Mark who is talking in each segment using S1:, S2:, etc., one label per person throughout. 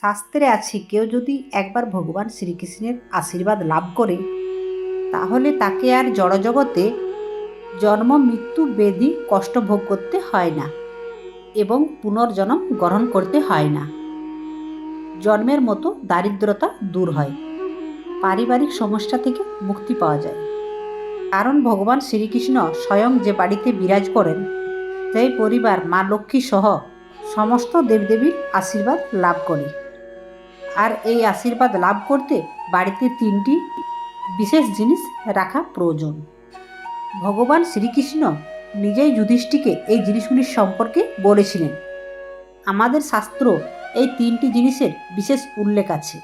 S1: শাস্ত্রে আছে, কেউ যদি একবার ভগবান শ্রীকৃষ্ণের আশীর্বাদ লাভ করে, তাহলে তাকে আর জড়জগতে জন্ম, মৃত্যু, বেদি কষ্ট ভোগ করতে হয় না এবং পুনর্জন্ম গ্রহণ করতে হয় না। জন্মের মতো দারিদ্রতা দূর হয়, পারিবারিক সমস্যা থেকে মুক্তি পাওয়া যায়। কারণ ভগবান শ্রীকৃষ্ণ স্বয়ং যে বাড়িতে বিরাজ করেন, সেই পরিবার মা লক্ষ্মী সহ সমস্ত দেবদেবীর আশীর্বাদ লাভ করে। আর এই আশীর্বাদ লাভ করতে বাড়িতে তিনটি বিশেষ জিনিস রাখা প্রয়োজন। ভগবান শ্রীকৃষ্ণ নিজেই যুধিষ্ঠিকে এই জিনিসগুলির সম্পর্কে বলেছিলেন। আমাদের শাস্ত্র এই তিনটি জিনিসের বিশেষ উল্লেখ আছে।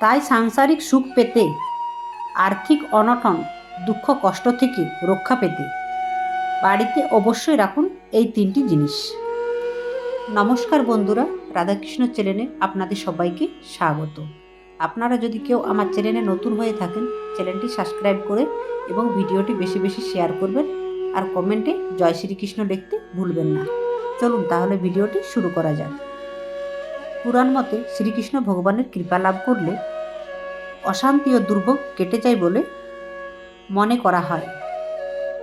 S1: তাই সাংসারিক সুখ পেতে, আর্থিক অনটন, দুঃখ কষ্ট থেকে রক্ষা পেতে বাড়িতে অবশ্যই রাখুন এই তিনটি জিনিস। নমস্কার বন্ধুরা রাধাকৃষ্ণ চ্যানেলে আপনাদের সবাইকে স্বাগত। আপনারা যদি কেউ আমার চ্যানেলে নতুন হয়ে থাকেন, চ্যানেলটি সাবস্ক্রাইব করে এবং ভিডিওটি বেশি বেশি শেয়ার করবেন আর কমেন্টে জয় শ্রীকৃষ্ণ লিখতে ভুলবেন না। চলুন তাহলে ভিডিওটি শুরু করা যাক। পুরাণ মতে শ্রীকৃষ্ণ ভগবানের কৃপা লাভ করলে অশান্তি ও দুর্ভোগ কেটে যায় বলে মনে করা হয়।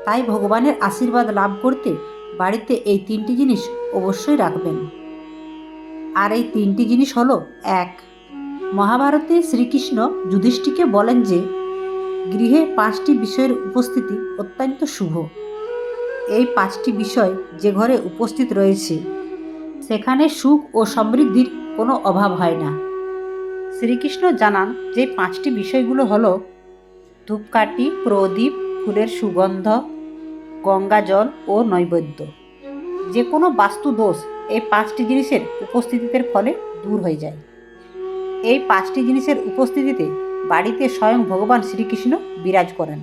S1: তাই ভগবানের আশীর্বাদ লাভ করতে বাড়িতে এই তিনটি জিনিস অবশ্যই রাখবেন। আর এই তিনটি জিনিস হলো এক, মহাভারতে শ্রীকৃষ্ণ যুধিষ্ঠিকে বলেন যে, গৃহে পাঁচটি বিষয়ের উপস্থিতি অত্যন্ত শুভ। এই পাঁচটি বিষয় যে ঘরে উপস্থিত রয়েছে, সেখানে সুখ ও সমৃদ্ধির কোনো অভাব হয় না। শ্রীকৃষ্ণ জানান যে পাঁচটি বিষয়গুলো হলো, ধূপকাঠি, প্রদীপ, ফুলের সুগন্ধ গঙ্গা জল ও নৈবেদ্য। যে কোনো বাস্তু দোষ এই পাঁচটি জিনিসের উপস্থিতিতে ফলে দূর হয়ে যায়। এই পাঁচটি জিনিসের উপস্থিতিতে বাড়িতে স্বয়ং ভগবান শ্রীকৃষ্ণ বিরাজ করেন।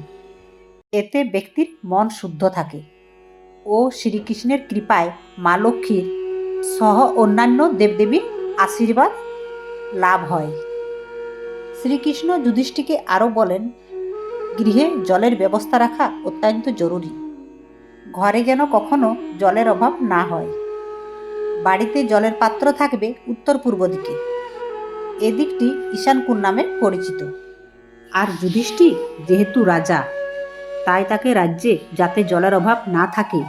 S1: এতে ব্যক্তির মন শুদ্ধ থাকে ও শ্রীকৃষ্ণের কৃপায় মা লক্ষ্মীর সহ অন্যান্য দেবদেবীর আশীর্বাদ লাভ হয়। শ্রীকৃষ্ণ যুধিষ্ঠিকে আরও বলেন, গৃহে জলের ব্যবস্থা রাখা অত্যন্ত জরুরি। ঘরে যেন কখনো জলের অভাব না হয়। বাড়িতে জলের পাত্র থাকবে উত্তর পূর্ব দিকে। এদিকটি ঈশানকুর নামে পরিচিত। আর যুধিষ্ঠির যেহেতু রাজা, তাই তাকে রাজ্যে যাতে জলের অভাব না থাকে,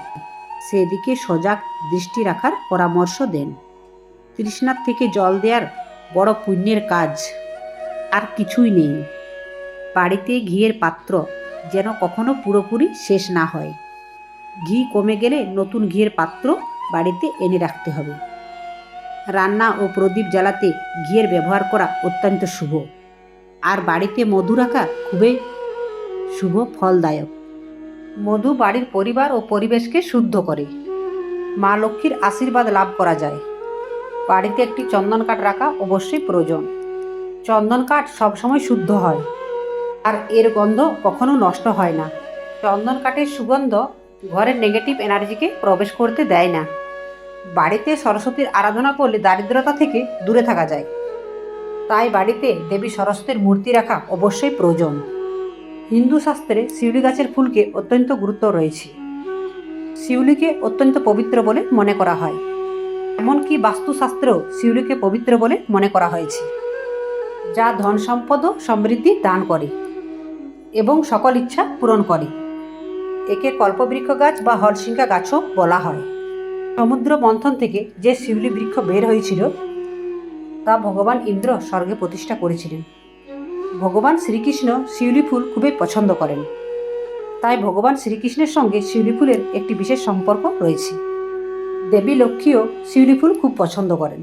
S1: সেদিকে সজাগ দৃষ্টি রাখার পরামর্শ দেন। তৃষ্ণার থেকে জল দেওয়ার বড় পুণ্যের কাজ আর কিছুই নেই। বাড়িতে ঘিয়ের পাত্র যেন কখনো পুরোপুরি শেষ না হয়। ঘি কমে গেলে নতুন ঘিয়ের পাত্র বাড়িতে এনে রাখতে হবে। রান্না ও প্রদীপ জ্বালাতে ঘিয়ের ব্যবহার করা অত্যন্ত শুভ। আর বাড়িতে মধু রাখা খুবই শুভ, ফলদায়ক। মধু বাড়ির পরিবার ও পরিবেশকে শুদ্ধ করে। মা লক্ষ্মীর আশীর্বাদ লাভ করা যায়। বাড়িতে একটি চন্দন কাঠ রাখা অবশ্যই প্রয়োজন। চন্দন কাঠ সবসময় শুদ্ধ হয়। আর এর গন্ধ কখনো নষ্ট হয় না। চন্দন কাঠের সুগন্ধ ঘরের নেগেটিভ এনার্জিকে প্রবেশ করতে দেয় না। বাড়িতে সরস্বতীর আরাধনা করলে দারিদ্রতা থেকে দূরে থাকা যায়। তাই বাড়িতে দেবী সরস্বতীর মূর্তি রাখা অবশ্যই প্রয়োজন। হিন্দু শাস্ত্রে শিউলি গাছের ফুলকে অত্যন্ত গুরুত্ব রয়েছে। শিউলিকে অত্যন্ত পবিত্র বলে মনে করা হয়। এমনকি বাস্তুশাস্ত্রেও শিউলিকে পবিত্র বলে মনে করা হয়েছে। যা ধন সম্পদ ও সমৃদ্ধি দান করে এবং সকল ইচ্ছা পূরণ করে। একে কল্পবৃক্ষ গাছ বা হরসিংহা গাছও বলা হয়। সমুদ্র মন্থন থেকে যে শিউলি বৃক্ষ বের হয়েছিল, তা ভগবান ইন্দ্র স্বর্গে প্রতিষ্ঠা করেছিলেন। ভগবান শ্রীকৃষ্ণ শিউলি ফুল খুবই পছন্দ করেন। তাই ভগবান শ্রীকৃষ্ণের সঙ্গে শিউলি ফুলের একটি বিশেষ সম্পর্ক রয়েছে। দেবী লক্ষ্মীও শিউলি ফুল খুব পছন্দ করেন।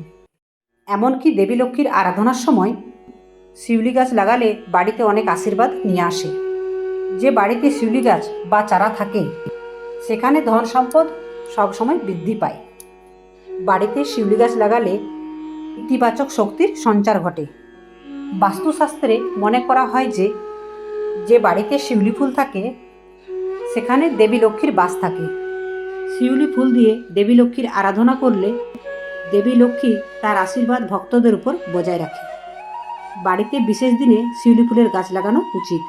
S1: এমনকি দেবী লক্ষ্মীর আরাধনার সময় শিউলি গাছ লাগালে বাড়িতে অনেক আশীর্বাদ নিয়ে আসে। যে বাড়িতে শিউলি গাছ বা চারা থাকে, সেখানে ধন সম্পদ সবসময় বৃদ্ধি পায়। বাড়িতে শিউলি গাছ লাগালে ইতিবাচক শক্তির সঞ্চার ঘটে। বাস্তুশাস্ত্রে মনে করা হয় যে যে বাড়িতে শিউলি ফুল থাকে, সেখানে দেবী লক্ষ্মীর বাস থাকে। শিউলি ফুল দিয়ে দেবী লক্ষ্মীর আরাধনা করলে দেবী লক্ষ্মী তার আশীর্বাদ ভক্তদের উপর বজায় রাখে। বাড়িতে বিশেষ দিনে শিউলি ফুলের গাছ লাগানো উচিত।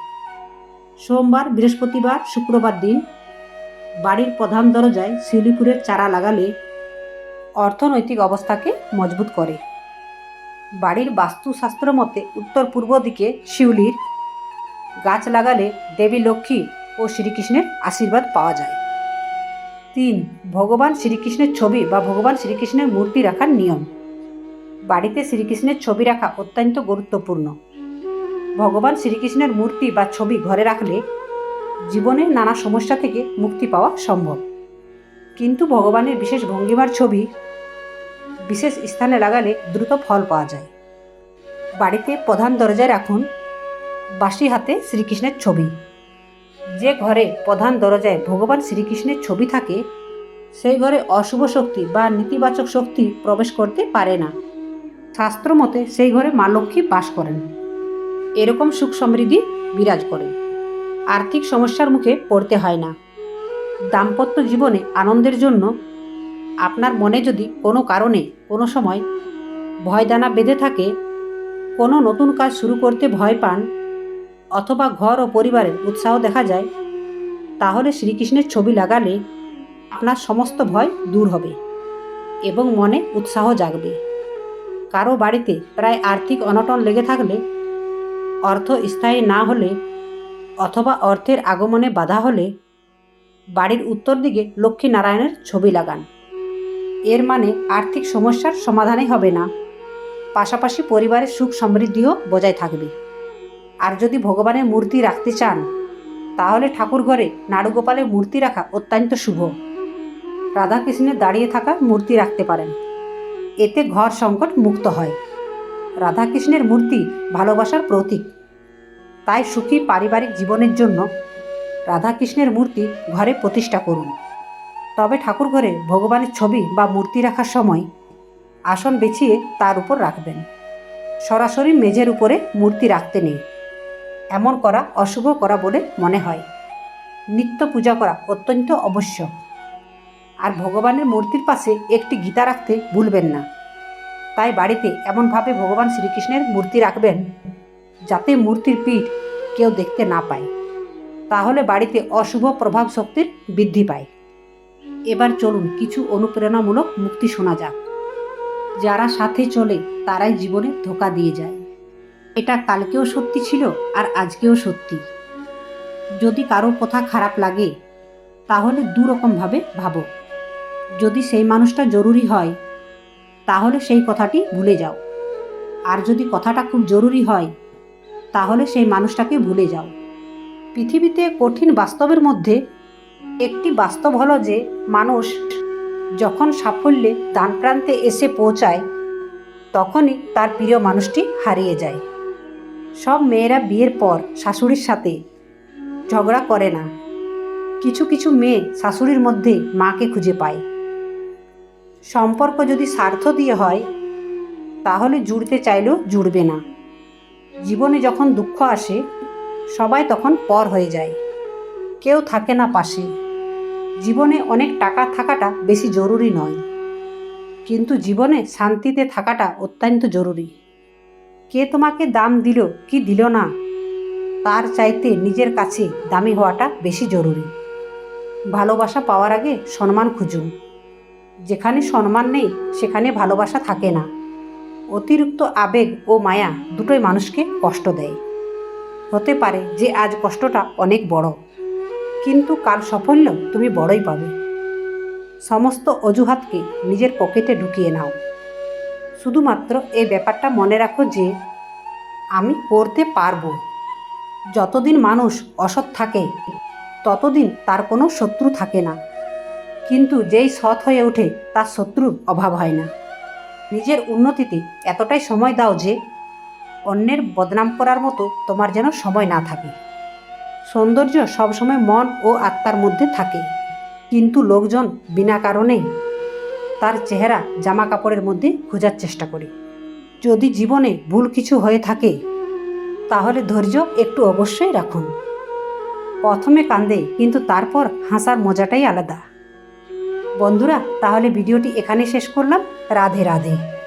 S1: সোমবার, বৃহস্পতিবার, শুক্রবার দিন বাড়ির প্রধান দরজায় শিউলি ফুলের চারা লাগালে অর্থনৈতিক অবস্থাকে মজবুত করে। বাড়ির বাস্তুশাস্ত্র মতে, উত্তর পূর্ব দিকে শিউলির গাছ লাগালে দেবী লক্ষ্মী ও শ্রীকৃষ্ণের আশীর্বাদ পাওয়া যায়। তিন, ভগবান শ্রীকৃষ্ণের ছবি বা ভগবান শ্রীকৃষ্ণের মূর্তি রাখার নিয়ম। বাড়িতে শ্রীকৃষ্ণের ছবি রাখা অত্যন্ত গুরুত্বপূর্ণ। ভগবান শ্রীকৃষ্ণের মূর্তি বা ছবি ঘরে রাখলে জীবনের নানা সমস্যা থেকে মুক্তি পাওয়া সম্ভব। কিন্তু ভগবানের বিশেষ ভঙ্গিমার ছবি বিশেষ স্থানে লাগালে দ্রুত ফল পাওয়া যায়। বাড়িতে প্রধান দরজায় রাখুন বাসি হাতে শ্রীকৃষ্ণের ছবি। যে ঘরে প্রধান দরজায় ভগবান শ্রীকৃষ্ণের ছবি থাকে, সেই ঘরে অশুভ শক্তি বা নেতিবাচক শক্তি প্রবেশ করতে পারে না। শাস্ত্র মতে সেই ঘরে মা লক্ষ্মী বাস করেন। এরকম সুখ সমৃদ্ধি বিরাজ করে। আর্থিক সমস্যার মুখে পড়তে হয় না। দাম্পত্য জীবনে আনন্দের জন্য আপনার মনে যদি কোনো কারণে কোনো সময় ভয়দানা বেঁধে থাকে, কোনো নতুন কাজ শুরু করতে ভয় পান অথবা ঘর ও পরিবারের উৎসাহ দেখা যায়, তাহলে শ্রীকৃষ্ণের ছবি লাগালে আপনার সমস্ত ভয় দূর হবে এবং মনে উৎসাহ জাগবে। কারও বাড়িতে প্রায় আর্থিক অনটন লেগে থাকলে অর্থ স্থায়ী না হলে অথবা অর্থের আগমনে বাধা হলে বাড়ির উত্তর দিকে লক্ষ্মী নারায়ণের ছবি লাগান। এর মানে আর্থিক সমস্যার সমাধানই হবে না। পাশাপাশি পরিবারের সুখ সমৃদ্ধিও বজায় থাকবে। আর যদি ভগবানের মূর্তি রাখতে চান, তাহলে ঠাকুর ঘরে নাড়ুগোপালের মূর্তি রাখা অত্যন্ত শুভ। রাধাকৃষ্ণের দাঁড়িয়ে থাকা মূর্তি রাখতে পারেন। এতে ঘর সংকট মুক্ত হয়। রাধাকৃষ্ণের মূর্তি ভালোবাসার প্রতীক। তাই সুখী পারিবারিক জীবনের জন্য রাধাকৃষ্ণের মূর্তি ঘরে প্রতিষ্ঠা করুন। তবে ঠাকুর ঘরে ভগবানের ছবি বা মূর্তি রাখার সময় আসন বেছিয়ে তার উপর রাখবেন। সরাসরি মেঝের উপরে মূর্তি রাখতে নেই। এমন করা অশুভ করা বলে মনে হয়। নিত্য পূজা করা অত্যন্ত আবশ্যক। আর ভগবানের মূর্তির পাশে একটি গীতা রাখতে ভুলবেন না। তাই বাড়িতে এমনভাবে ভগবান শ্রীকৃষ্ণের মূর্তি রাখবেন যাতে মূর্তির পিঠ কেউ দেখতে না পায়, তাহলে বাড়িতে অশুভ প্রভাব শক্তির বৃদ্ধি পায়। এবার চলুন কিছু অনুপ্রেরণামূলক মুক্তি শোনা যাক। যারা সাথে চলে, তারাই জীবনে ধোকা দিয়ে যায়। এটা কালকেও সত্যি ছিল আর আজকেও সত্যি। যদি কারোর কথা খারাপ লাগে, তাহলে দু রকমভাবে ভাবো। যদি সেই মানুষটা জরুরি হয়, তাহলে সেই কথাটি ভুলে যাও। আর যদি কথাটা খুব জরুরি হয় তাহলে সেই মানুষটাকে ভুলে যাও। পৃথিবীতে কঠিন বাস্তবের মধ্যে একটি বাস্তব হলো যে মানুষ যখন সাফল্যে দান প্রান্তে এসে পৌঁছায়, তখনই তার প্রিয় মানুষটি হারিয়ে যায়। সব মেয়েরা বিয়ের পর শাশুড়ির সাথে ঝগড়া করে না। কিছু কিছু মেয়ে শাশুড়ির মধ্যে মাকে খুঁজে পায়। সম্পর্ক যদি স্বার্থ দিয়ে হয়, তাহলে জুড়তে চাইলেও জুড়বে না। জীবনে যখন দুঃখ আসে, সবাই তখন পর হয়ে যায়। কেউ থাকে না পাশে। জীবনে অনেক টাকা থাকাটা বেশি জরুরি নয়। কিন্তু জীবনে শান্তিতে থাকাটা অত্যন্ত জরুরি। কে তোমাকে দাম দিল, কি দিল না, তার চাইতে নিজের কাছে দামি হওয়াটা বেশি জরুরি। ভালোবাসা পাওয়ার আগে সম্মান খুঁজুন। যেখানে সম্মান নেই, সেখানে ভালোবাসা থাকে না। অতিরিক্ত আবেগ ও মায়া দুটোই মানুষকে কষ্ট দেয়। হতে পারে যে আজ কষ্টটা অনেক বড়, কিন্তু কাল সাফল্য তুমি বড়ই পাবে। সমস্ত অজুহাতকে নিজের পকেটে ঢুকিয়ে নাও। শুধুমাত্র এই ব্যাপারটা মনে রাখো যে, আমি করতে পারব। যতদিন মানুষ অসৎ থাকে, ততদিন তার কোনো শত্রু থাকে না। কিন্তু যেই সৎ হয়ে ওঠে, তার শত্রুর অভাব হয় না। নিজের উন্নতিতে এতটাই সময় দাও যে অন্যের বদনাম করার মতো তোমার যেন সময় না থাকে। সৌন্দর্য সবসময় মন ও আত্মার মধ্যে থাকে। কিন্তু লোকজন বিনা কারণেই তার চেহারা জামা কাপড়ের মধ্যে খোঁজার চেষ্টা করে। যদি জীবনে ভুল কিছু হয়ে থাকে, তাহলে ধৈর্য একটু অবশ্যই রাখুন। প্রথমে কান্দে, কিন্তু তারপর হাসার মজাটাই আলাদা। বন্ধুরা, তাহলে ভিডিওটি এখানে শেষ করলাম। राधे राधे।